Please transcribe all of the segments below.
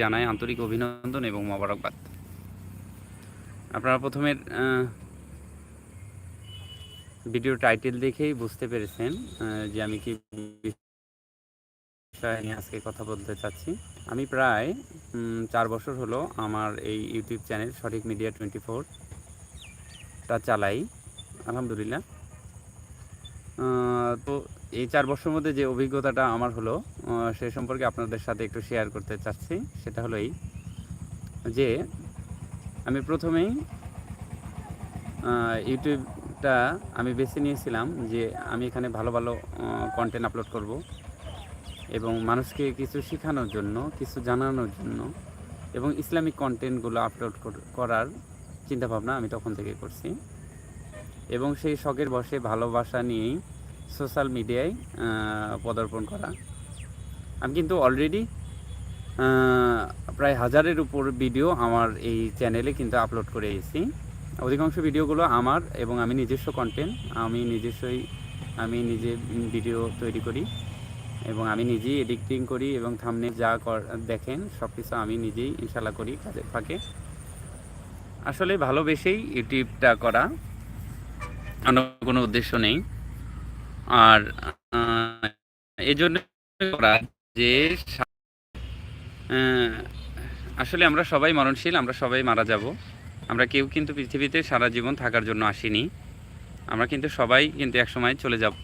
জানাই আন্তরিক অভিনন্দন এবং মোবারকবাদ। আপনারা প্রথমে ভিডিও টাইটেল দেখেই বুঝতে পেরেছেন যে আমি কি বিষয় নিয়ে আজকে কথা বলতে চাচ্ছি। আমি প্রায় চার বছর হলো আমার এই ইউটিউব চ্যানেল সঠিক মিডিয়া টোয়েন্টি ফোরটা চালাই, আলহামদুলিল্লাহ। তো এই চার বছরের মধ্যে যে অভিজ্ঞতাটা আমার হলো সে সম্পর্কে আপনাদের সাথে একটু শেয়ার করতে চাচ্ছি, সেটা হলো এই যে আমি প্রথমেই ইউটিউবটা আমি বেছে নিয়েছিলাম যে আমি এখানে ভালো ভালো কন্টেন্ট আপলোড করব এবং মানুষকে কিছু শেখানোর জন্য, কিছু জানানোর জন্য এবং ইসলামিক কন্টেন্টগুলো আপলোড করার চিন্তাভাবনা আমি তখন থেকে করছি এবং সেই শখের বসে ভালোবাসা নিয়েই সোশ্যাল মিডিয়ায় পদার্পণ করা। আমি কিন্তু অলরেডি প্রায় হাজারের উপর ভিডিও আমার এই চ্যানেলে কিন্তু আপলোড করে এসেছি। অধিকাংশ ভিডিওগুলো আমার এবং আমি নিজস্ব কন্টেন্ট আমি নিজস্বই, আমি নিজে ভিডিও তৈরি করি এবং আমি নিজেই এডিটিং করি এবং থামনে যা দেখেন সব কিছু আমি নিজেই ইনশাল্লাহ করি কাজের ফাঁকে। আসলে ভালোবেসেই ইউটিউবটা করা অন্য কোনো উদ্দেশ্য নেই। আর আহ, এই জন্য করা যে আসলে আমরা সবাই মরণশীল আমরা সবাই মারা যাব। আমরা কেউ কিন্তু পৃথিবীতে সারা জীবন থাকার জন্য আসিনি। আমরা কিন্তু সবাই কিন্তু একসময় চলে যাব।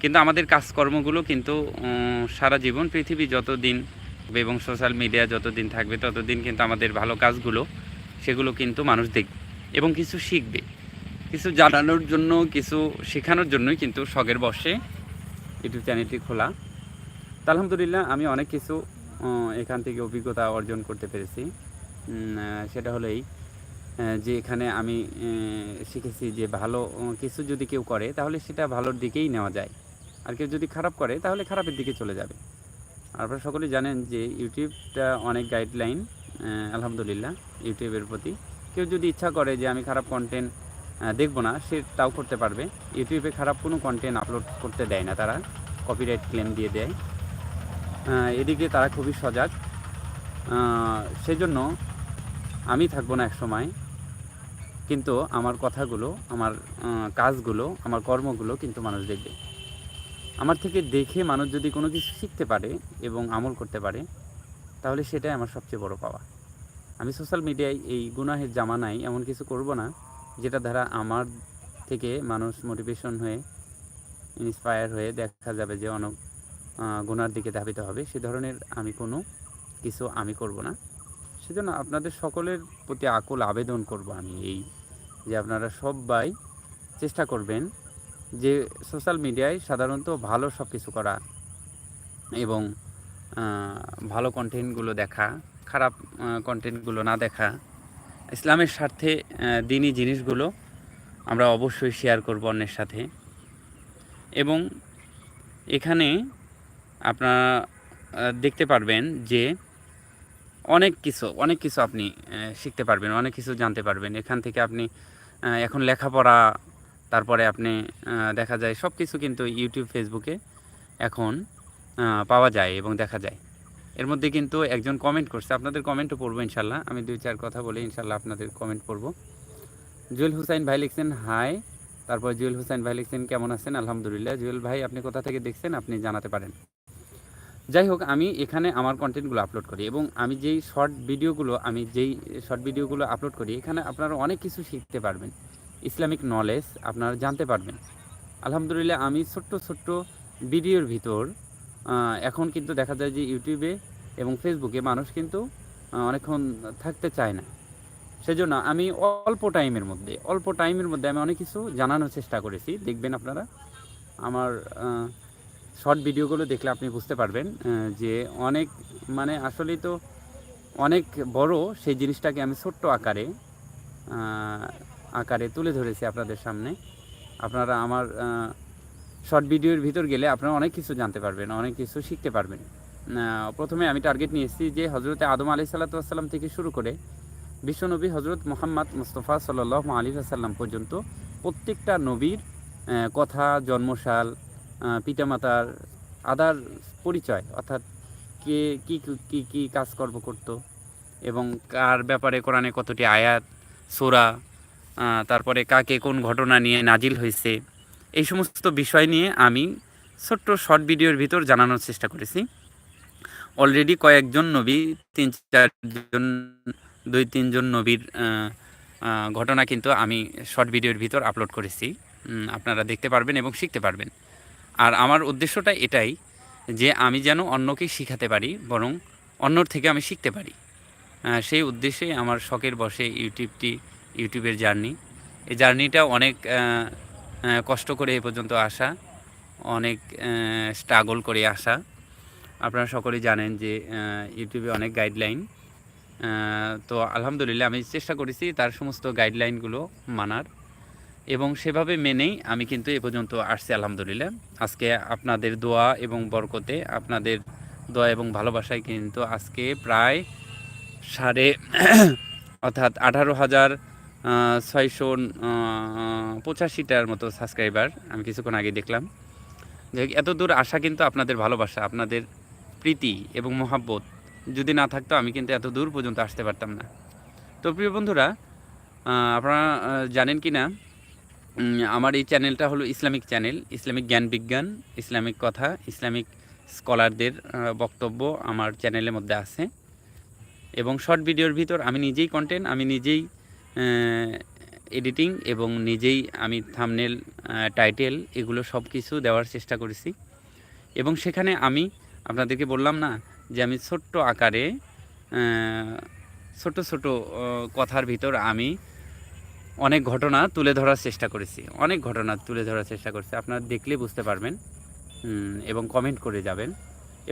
কিন্তু আমাদের কাজকর্মগুলো কিন্তু সারা জীবন পৃথিবী যতদিন এবং সোশ্যাল মিডিয়া যতদিন থাকবে ততদিন কিন্তু আমাদের ভালো কাজগুলো সেগুলো কিন্তু মানুষ দেখবে এবং কিছু শিখবে। কিছু জানানোর জন্য, কিছু শেখানোর জন্যই কিন্তু শখের বসে ইউটিউব চ্যানেলটি খোলা। তা আলহামদুলিল্লাহ, আমি অনেক কিছু এখান থেকে অভিজ্ঞতা অর্জন করতে পেরেছি। সেটা হলো এই যে এখানে আমি শিখেছি যে ভালো কিছু যদি কেউ করে, তাহলে সেটা ভালোর দিকেই নেওয়া যায়। আর কেউ যদি খারাপ করে, তাহলে খারাপের দিকে চলে যাবে। আপনারা সকলেই জানেন যে ইউটিউবটা অনেক গাইডলাইন আলহামদুলিল্লাহ, ইউটিউবের প্রতি। কেউ যদি ইচ্ছা করে যে আমি খারাপ কন্টেন্ট দেখব না, সে তাও করতে পারবে। ইউটিউবে খারাপ কোনো কন্টেন্ট আপলোড করতে দেয় না তারা কপিরাইট ক্লেম দিয়ে দেয়। এদিকে তারা খুবই সজাগ। সেজন্য আমি থাকব না এক সময় কিন্তু আমার কথাগুলো, আমার কাজগুলো, আমার কর্মগুলো কিন্তু মানুষ দেখবে। আমার থেকে দেখে মানুষ যদি কোনো কিছু শিখতে পারে এবং আমল করতে পারে, তাহলে সেটাই আমার সবচেয়ে বড় পাওয়া। আমি সোশ্যাল মিডিয়ায় এই গুনাহের জামানায় এমন কিছু করব না যেটা দ্বারা আমার থেকে মানুষ মোটিভেশন হয়ে ইন্সপায়ার হয়ে দেখা যাবে যে অনেক গুণার দিকে ধাবিত হবে, সে ধরনের আমি কোনো কিছু আমি করব না। সেজন্য আপনাদের সকলের প্রতি আকুল আবেদন করব আমি এই, যে আপনারা সবাই চেষ্টা করবেন যে সোশ্যাল মিডিয়ায় সাধারণত ভালো সব কিছু করা এবং ভালো কন্টেন্টগুলো দেখা, খারাপ কন্টেন্টগুলো না দেখা। ইসলামের স্বার্থে দিনই জিনিসগুলো আমরা অবশ্যই শেয়ার করব অন্যের সাথে। এবং এখানে আপনারা দেখতে পারবেন যে অনেক কিছু অনেক কিছু আপনি শিখতে পারবেন, অনেক কিছু জানতে পারবেন। এখান থেকে আপনি এখন লেখাপড়া, তারপরে আপনি দেখা যায় সব কিছু কিন্তু ইউটিউব ফেসবুকে এখন পাওয়া যায় এবং দেখা যায়। এর মধ্যে কিন্তু একজন কমেন্ট করছে। আপনাদের কমেন্টও পড়ব ইনশাল্লাহ। আমি দুই চার কথা বলে ইনশাল্লাহ আপনাদের কমেন্ট পড়ব। জুয়েল হুসাইন ভাই লিখছেন, হাই। তারপর জুয়েল হুসাইন ভাই লিখছেন, কেমন আছেন? আলহামদুলিল্লাহ। জুয়েল ভাই, আপনি কোথা থেকে দেখছেন? আপনি জানাতে পারেন। যাই হোক, আমি এখানে আমার কন্টেন্টগুলো আপলোড করি এবং আমি যেই শর্ট ভিডিওগুলো আমি যেই শর্ট ভিডিওগুলো আপলোড করি, এখানে আপনারা অনেক কিছু শিখতে পারবেন। ইসলামিক নলেজ আপনারা জানতে পারবেন। আলহামদুলিল্লাহ, আমি ছোট্ট ছোট্ট ভিডিওর ভিতর এখন কিন্তু দেখা যায় যে ইউটিউবে এবং ফেসবুকে মানুষ কিন্তু অনেকক্ষণ থাকতে চায় না। সেজন্য আমি অল্প টাইমের মধ্যে, অল্প টাইমের মধ্যে আমি অনেক কিছু জানানোর চেষ্টা করেছি। দেখবেন আপনারা, আমার শর্ট ভিডিওগুলো দেখলে আপনি বুঝতে পারবেন যে অনেক মানে আসলেই তো অনেক বড় সেই জিনিসটাকে আমি ছোট্ট আকারে আকারে তুলে ধরেছি আপনাদের সামনে। আপনারা আমার শর্ট ভিডিওর ভিতর গেলে আপনারা অনেক কিছু জানতে পারবেন অনেক কিছু শিখতে পারবেন। প্রথমে আমি টার্গেট নিয়ে এসেছি যে হজরতে আদম আলি সাল্লাতাম থেকে শুরু করে বিশ্বনবী হজরত মোহাম্মদ মুস্তফা সাল্লাহ আলী সাল্লাম পর্যন্ত প্রত্যেকটা নবীর কথা জন্মসাল আহ, পিতামাতার আদার পরিচয় অর্থাৎ কে কি কি কি কাজকর্ম করত এবং কার ব্যাপারে কোরআনে কতটি আয়াত সোরা তারপরে কাকে কোন ঘটনা নিয়ে নাজিল হয়েছে এই সমস্ত বিষয় নিয়ে আমি ছোট্ট শর্ট ভিডিওর ভিতর জানানোর চেষ্টা করেছি। অলরেডি কয়েকজন নবী, তিন, চারজন, দুই, তিনজন নবীর ঘটনা কিন্তু আমি শর্ট ভিডিওর ভিতর আপলোড করেছি। আপনারা দেখতে পারবেন এবং শিখতে পারবেন। আর আমার উদ্দেশ্যটা এটাই যে আমি যেন অন্যকে শিখাতে পারি, বরং অন্যর থেকে আমি শিখতে পারি। সেই উদ্দেশ্যে আমার শখের বসে ইউটিউবটি, ইউটিউবের জার্নি। এই জার্নিটা অনেক কষ্ট করে এ পর্যন্ত আসা, অনেক স্ট্রাগল করে আসা। আপনারা সকলেই জানেন যে ইউটিউবে অনেক গাইডলাইন তো আলহামদুলিল্লাহ আমি চেষ্টা করেছি তার সমস্ত গাইডলাইনগুলো মানার এবং সেভাবে মেনেই আমি কিন্তু এ পর্যন্ত আসছি আলহামদুলিল্লাহ। আজকে আপনাদের দোয়া এবং বরকতে, আপনাদের দোয়া এবং ভালোবাসায় কিন্তু আজকে প্রায় সাড়ে, অর্থাৎ আঠারো হাজার ছয়শো পঁচাশিটার মতো সাবস্ক্রাইবার আমি কিছুক্ষণ আগে দেখলাম। এত দূর আসা কিন্তু আপনাদের ভালোবাসা, আপনাদের প্রীতি এবং মহাব্বত যদি না থাকতো আমি কিন্তু এত দূর পর্যন্ত আসতে পারতাম না। তো প্রিয় বন্ধুরা আপনারা জানেন কি না আমার এই চ্যানেলটা হলো ইসলামিক চ্যানেল ইসলামিক জ্ঞান বিজ্ঞান, ইসলামিক কথা, ইসলামিক স্কলারদের বক্তব্য আমার চ্যানেলের মধ্যে আছে। এবং শর্ট ভিডিওর ভিতর আমি নিজেই কন্টেন্ট আমি নিজেই এডিটিং এবং নিজেই আমি থামনেল টাইটেল এগুলো সব কিছু দেওয়ার চেষ্টা করেছি। এবং সেখানে আমি আপনাদেরকে বললাম না যে আমি ছোট্ট আকারে ছোট ছোট কথার ভিতর আমি অনেক ঘটনা তুলে ধরার চেষ্টা করেছি। অনেক ঘটনা তুলে ধরার চেষ্টা করেছি। আপনারা দেখলে বুঝতে পারবেন এবং কমেন্ট করে যাবেন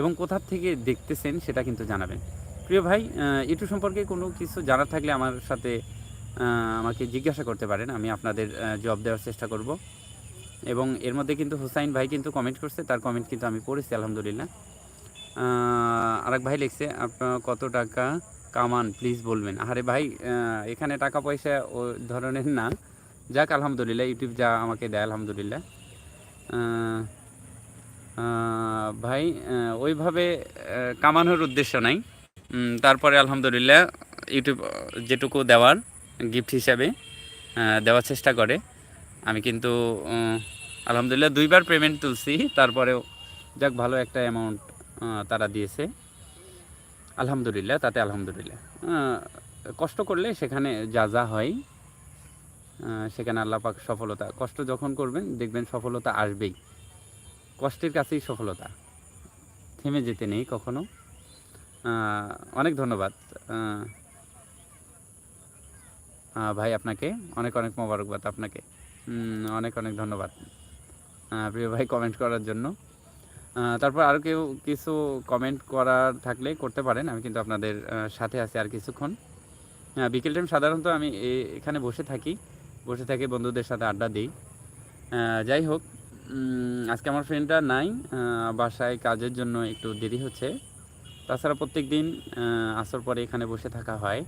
এবং কোথা থেকে দেখতেছেন সেটা কিন্তু জানাবেন। প্রিয় ভাই ইউটিউব সম্পর্কে কোনো কিছু জানার থাকলে আমার সাথে আমাকে জিজ্ঞাসা করতে পারেন, আমি আপনাদের জব দেওয়ার চেষ্টা করব। এবং এর মধ্যে কিন্তু হুসাইন ভাই কিন্তু কমেন্ট করছে, তার কমেন্ট কিন্তু আমি পড়েছি, আলহামদুলিল্লাহ। আরেক ভাই লিখছে আপনার কত টাকা কামান? প্লিজ বলবেন। আরে ভাই এখানে টাকা পয়সা ও ধরনের না। যাক, আলহামদুলিল্লাহ ইউটিউব যা আমাকে দেয়, আলহামদুলিল্লাহ। ভাই ওইভাবে কামানোর উদ্দেশ্য নাই। তারপরে আলহামদুলিল্লাহ ইউটিউব যেটুকু দেওয়ার গিফট হিসাবে দেওয়ার চেষ্টা করে। আমি কিন্তু আলহামদুলিল্লাহ দুইবার পেমেন্ট তুলছি, তারপরেও যাক ভালো একটা অ্যামাউন্ট তারা দিয়েছে। আলহামদুলিল্লাহ, তাতে আলহামদুলিল্লাহ। কষ্ট করলে সেখানে যা যা হয় সেখানে আল্লাহ পাক সফলতা, কষ্ট যখন করবেন, দেখবেন সফলতা আসবেই। কষ্টের কাছেই সফলতা। থেমে যেতে নেই কখনো। অনেক ধন্যবাদ। ভাই আপনাকে অনেক অনেক মোবারকবাদ আপনাকে। অনেক অনেক ধন্যবাদ। প্রিয় ভাই কমেন্ট করার জন্য। তারপর আরও কেউ কিছু কমেন্ট করার থাকলে করতে পারেন, আমি কিন্তু আপনাদের সাথে আছি আর কিছুক্ষণ। বিকেল টাইম সাধারণত আমি এখানে বসে থাকি বসে থাকি বন্ধুদের সাথে আড্ডা দিই। যাই হোক আজকে আমার ফ্রেন্ডটা নাই বাসায় কাজের জন্য একটু দেরি হচ্ছে। তাছাড়া প্রত্যেক দিন আসর পরে এখানে বসে থাকা হয়।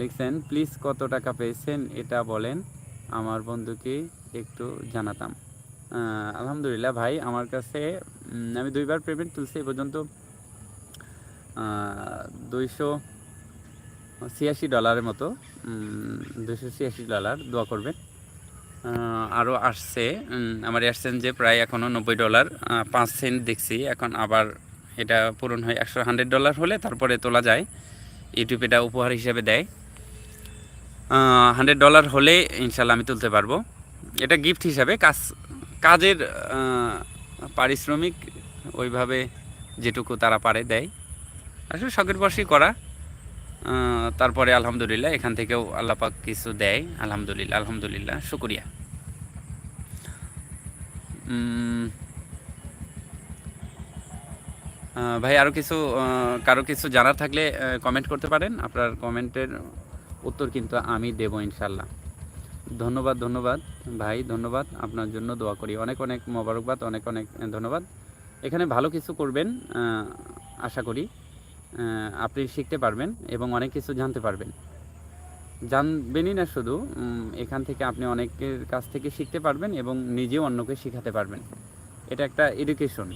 লিখছেন, প্লিজ কত টাকা পেয়েছেন এটা বলেন। আমার বন্ধুকে একটু জানাতাম। আলহামদুলিল্লাহ ভাই, আমার কাছে আমি দুইবার পেমেন্ট তুলছি, এ পর্যন্ত দুইশো ছিয়াশি ডলারের মতো দুইশো ছিয়াশি ডলার দোয়া করবেন। আরও আসছে আমার আসছেন যে প্রায় এখনও নব্বই ডলার পাঁচ সেন্ট দেখছি, এখন আবার এটা পূরণ হয় একশো হান্ড্রেড ডলার হলে তারপরে তোলা যায়। ইউটিউব এটা উপহার হিসেবে দেয়। হান্ড্রেড ডলার হলে ইনশাল্লাহ আমি তুলতে পারব। এটা গিফট হিসাবে, কাজ, কাজের পারিশ্রমিক ওইভাবে যেটুকু তারা পারে দেয়। আসলে শখের বসেই করা। তারপরে আলহামদুলিল্লাহ এখান থেকেও আল্লাপাক কিছু দেয়। আলহামদুলিল্লাহ আলহামদুলিল্লাহ, শুক্রিয়া। ভাই আরও কিছু কারও কিছু জানার থাকলে কমেন্ট করতে পারেন। আপনার কমেন্টের উত্তর কিন্তু আমি দেবো ইনশাল্লাহ ধন্যবাদ ধন্যবাদ। ভাই, ধন্যবাদ। আপনার জন্য দোয়া করি। অনেক অনেক মোবারকবাদ, অনেক অনেক ধন্যবাদ। এখানে ভালো কিছু করবেন আশা করি আপনি শিখতে পারবেন এবং অনেক কিছু জানতে পারবেন। জানবেনই না শুধু এখান থেকে আপনি অনেকের কাছ থেকে শিখতে পারবেন এবং নিজেও অন্যকে শেখাতে পারবেন। এটা একটা এডুকেশন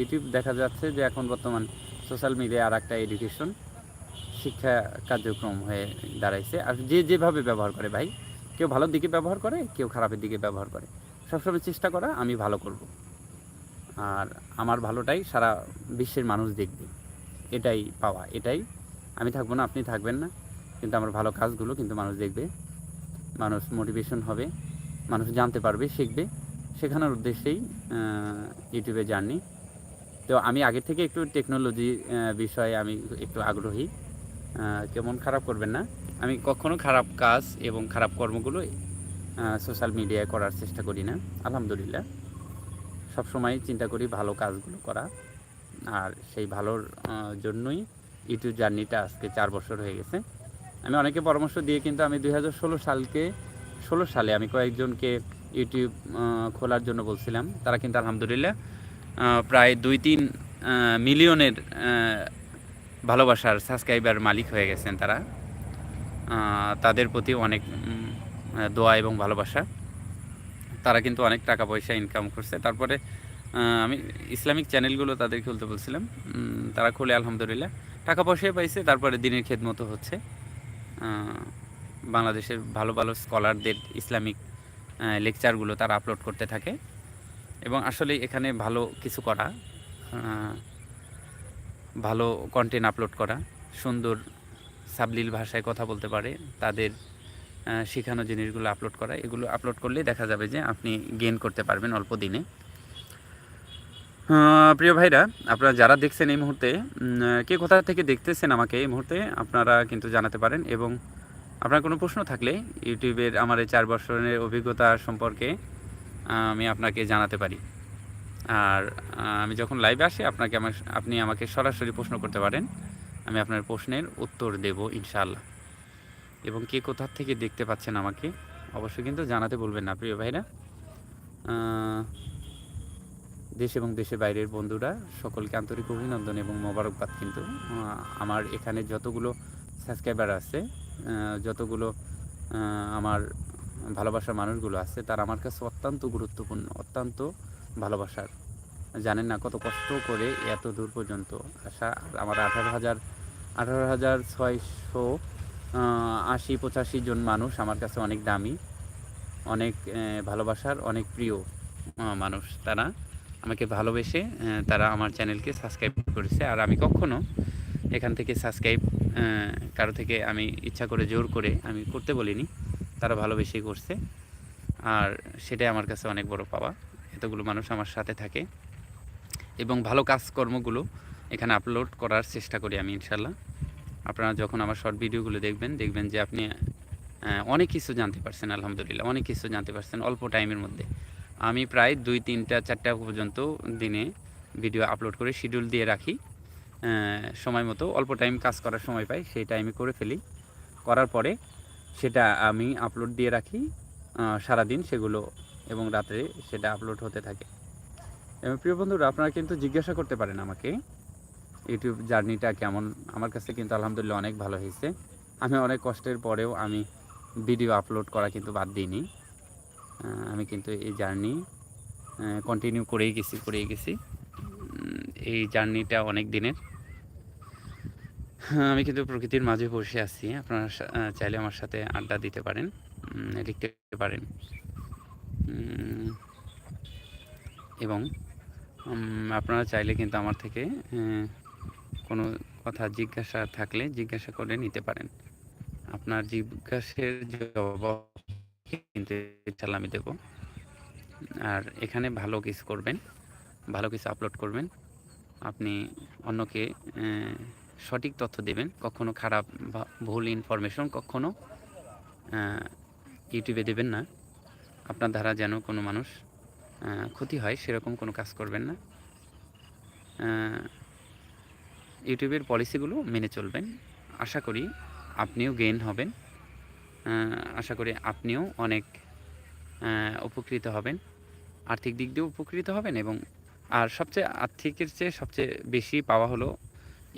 ইউটিউব দেখা যাচ্ছে যে এখন বর্তমান সোশ্যাল মিডিয়া আর একটা এডুকেশন শিক্ষা কার্যক্রম হয়ে দাঁড়াইছে। আর যে যেভাবে ব্যবহার করে ভাই, কেউ ভালোর দিকে ব্যবহার করে, কেউ খারাপের দিকে ব্যবহার করে। সবসময় চেষ্টা করা, আমি ভালো করব। আর আমার ভালোটাই সারা বিশ্বের মানুষ দেখবে। এটাই পাওয়া, এটাই। আমি থাকব না, আপনি থাকবেন না। কিন্তু আমার ভালো কাজগুলো কিন্তু মানুষ দেখবে। মানুষ মোটিভেশন হবে, মানুষ জানতে পারবে, শিখবে। শেখানোর উদ্দেশ্যেই ইউটিউবে জার্নি তো আমি আগে থেকে একটু টেকনোলজি বিষয়ে আমি একটু আগ্রহী। কেমন খারাপ করবেন না। আমি কখনো খারাপ কাজ এবং খারাপ কর্মগুলো সোশ্যাল মিডিয়ায় করার চেষ্টা করি না। আলহামদুলিল্লাহ। সবসময় চিন্তা করি ভালো কাজগুলো করা। আর সেই ভালোর জন্যই ইউটিউব জার্নিটা আজকে চার বছর হয়ে গেছে। আমি অনেকে পরামর্শ দিয়ে কিন্তু আমি দু হাজার ষোলো সালকে, ষোলো সালে আমি কয়েকজনকে ইউটিউব খোলার জন্য বলছিলাম। তারা কিন্তু আলহামদুলিল্লাহ প্রায় দুই তিন মিলিয়নের ভালোবাসার সাবস্ক্রাইবার মালিক হয়ে গেছেন তারা। তাদের প্রতি অনেক দোয়া এবং ভালোবাসা। তারা কিন্তু অনেক টাকা পয়সা ইনকাম করছে। তারপরে আমি ইসলামিক চ্যানেলগুলো তাদের খুলতে বলছিলাম। তারা খুলে আলহামদুলিল্লাহ, টাকা পয়সাই পাইছে, তারপরে দিনের খেদমতো হচ্ছে। বাংলাদেশের ভালো ভালো স্কলারদের ইসলামিক লেকচারগুলো তারা আপলোড করতে থাকে। এবং আসলে এখানে ভালো কিছু করা ভালো কন্টেন্ট আপলোড করা, সুন্দর সাবলীল ভাষায় কথা বলতে পারে, তাদের শেখানো জিনিসগুলো আপলোড করা, এগুলো আপলোড করলে দেখা যাবে যে আপনি গেন করতে পারবেন অল্প দিনে। প্রিয় ভাইরা, আপনারা যারা দেখছেন এই মুহূর্তে কে কোথা থেকে দেখতেছেন আমাকে এই মুহূর্তে, আপনারা কিন্তু জানাতে পারেন এবং আপনার কোনো প্রশ্ন থাকলে ইউটিউবের আমার এই চার বছরের অভিজ্ঞতা সম্পর্কে আমি আপনাকে জানাতে পারি। আর আমি যখন লাইভে আসি, আপনাকে আমার, আপনি আমাকে সরাসরি প্রশ্ন করতে পারেন। আমি আপনার প্রশ্নের উত্তর দেব, ইনশাআল্লাহ। এবং কে কোথা থেকে দেখতে পাচ্ছেন আমাকে, অবশ্যই কিন্তু জানাতে বলবেন না, প্রিয় ভাইরা। দেশ এবং দেশের বাইরের বন্ধুরা, সকলকে আন্তরিক অভিনন্দন এবং মোবারকবাদ কিন্তু আমার এখানে যতগুলো সাবস্ক্রাইবার আছে যতগুলো আমার ভালোবাসার মানুষগুলো আছে, তারা আমার কাছে অত্যন্ত গুরুত্বপূর্ণ, অত্যন্ত ভালোবাসার। জানেন না কত কষ্ট করে এত দূর পর্যন্ত আসা, আমার আঠারো হাজার আঠারো হাজার ছয়শো আশি, পঁচাশি জন মানুষ আমার কাছে অনেক দামি, অনেক ভালোবাসার, অনেক প্রিয় মানুষ তারা আমাকে ভালোবেসে তারা আমার চ্যানেলকে সাবস্ক্রাইব করেছে। আর আমি কখনো এখান থেকে সাবস্ক্রাইব কারও থেকে আমি ইচ্ছা করে জোর করে আমি করতে বলিনি। তারা ভালোবেসেই করছে। আর সেটাই আমার কাছে অনেক বড় পাওয়া। এতগুলো মানুষ আমার সাথে থাকে। এবং ভালো কাজকর্মগুলো এখানে আপলোড করার চেষ্টা করি আমি ইনশাল্লাহ আপনারা যখন আমার শর্ট ভিডিওগুলো দেখবেন দেখবেন যে আপনি অনেক কিছু জানতে পারছেন, আলহামদুলিল্লাহ। অনেক কিছু জানতে পারছেন অল্প টাইমের মধ্যে। আমি প্রায় দুই, তিনটা, চারটা পর্যন্ত দিনে ভিডিও আপলোড করে শিডিউল দিয়ে রাখি। সময় মতো অল্প টাইম কাজ করার সময় পাই, সেই টাইমে করে ফেলি। করার পরে সেটা আমি আপলোড দিয়ে রাখি সারাদিন সেগুলো এবং রাত্রে সেটা আপলোড হতে থাকে। এবং প্রিয় বন্ধুরা, আপনারা কিন্তু জিজ্ঞাসা করতে পারেন আমাকে, ইউটিউব জার্নিটা কেমন? আমার কাছে কিন্তু আলহামদুলিল্লাহ অনেক ভালো হয়েছে। আমি অনেক কষ্টের পরেও আমি ভিডিও আপলোড করা কিন্তু বাদ দিইনি। আমি কিন্তু এই জার্নি কন্টিনিউ করেই গেছি করেই গেছি। এই জার্নিটা অনেক দিনের। আমি কিন্তু প্রকৃতির মাঝে বসে আছি। আপনারা চাইলে আমার সাথে আড্ডা দিতে পারেন লিখতে পারেন। এবং আপনারা চাইলে কিন্তু আমার থেকে কোনো কথা জিজ্ঞাসা থাকলে জিজ্ঞাসা করে নিতে পারেন। আপনার জিজ্ঞাসার জবাব কিন্তু আমি দেবো। আর এখানে ভালো কিছু করবেন, ভালো কিছু আপলোড করবেন। আপনি অন্যকে সঠিক তথ্য দেবেন, কখনো খারাপ বা ভুল ইনফরমেশন কখনো ইউটিউবে দেবেন না। আপনার দ্বারা যেন কোনো মানুষ ক্ষতি হয়, সেরকম কোনো কাজ করবেন না। ইউটিউবের পলিসিগুলো মেনে চলবেন। আশা করি আপনিও গেইন হবেন। আশা করি আপনিও অনেক উপকৃত হবেন। আর্থিক দিক দিয়েও উপকৃত হবেন এবং আর সবচেয়ে আর্থিকের চেয়ে সবচেয়ে বেশি পাওয়া হলো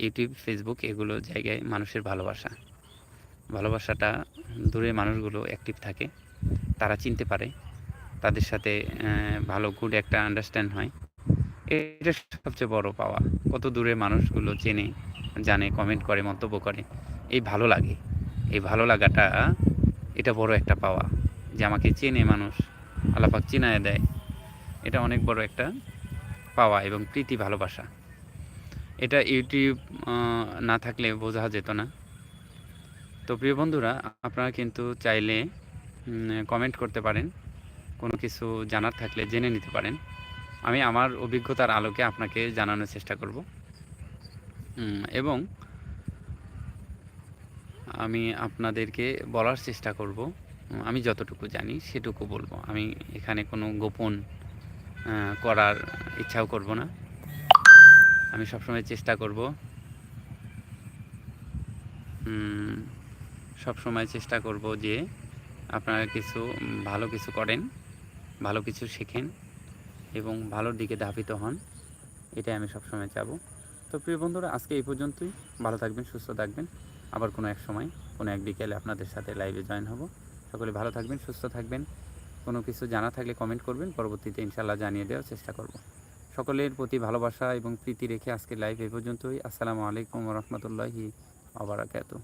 ইউটিউব ফেসবুক এগুলো জায়গায় মানুষের ভালোবাসা। ভালোবাসাটা দূরে মানুষগুলো অ্যাক্টিভ থাকে, তারা চিনতে পারে, তাদের সাথে ভালো গুড একটা আন্ডারস্ট্যান্ড হয়। এটা সবচেয়ে বড় পাওয়া, কত দূরে মানুষগুলো চেনে, জানে কমেন্ট করে, মন্তব্য করে, এই ভালো লাগে। এই ভালো লাগাটা, এটা বড় একটা পাওয়া, যে আমাকে চেনে মানুষ আলাপাক চিনায় দেয়। এটা অনেক বড় একটা পাওয়া এবং প্রীতি ভালোবাসা। এটা ইউটিউব না থাকলে বোঝা যেত না। তো প্রিয় বন্ধুরা, আপনারা কিন্তু চাইলে কমেন্ট করতে পারেন। কোনো কিছু জানার থাকলে জেনে নিতে পারেন। আমি আমার অভিজ্ঞতার আলোকে আপনাকে জানানোর চেষ্টা করব। এবং আমি আপনাদেরকে বলার চেষ্টা করব। আমি যতটুকু জানি সেটুকু বলব। আমি এখানে কোনো গোপন করার ইচ্ছাও করব না। আমি সবসময় চেষ্টা করব। সবসময় চেষ্টা করব যে আপনারা কিছু, ভালো কিছু করেন, ভালো কিছু শেখেন এবং ভালোর দিকে ধাবিত হন, এটাই আমি সবসময় চাবো। তো প্রিয় বন্ধুরা, আজকে এই পর্যন্তই। ভালো থাকবেন, সুস্থ থাকবেন। আবার কোনো এক সময়, কোনো এক বিকেলে আপনাদের সাথে লাইভে জয়েন হব। সকলে ভালো থাকবেন, সুস্থ থাকবেন। কোনো কিছু জানা থাকলে কমেন্ট করবেন। পরবর্তীতে ইনশাল্লাহ জানিয়ে দেওয়ার চেষ্টা করব। সকলের প্রতি ভালোবাসা এবং প্রীতি রেখে আজকে লাইভ এ পর্যন্তই। আসসালামু আলাইকুম রহমতুল্লাহি আবরাকাতু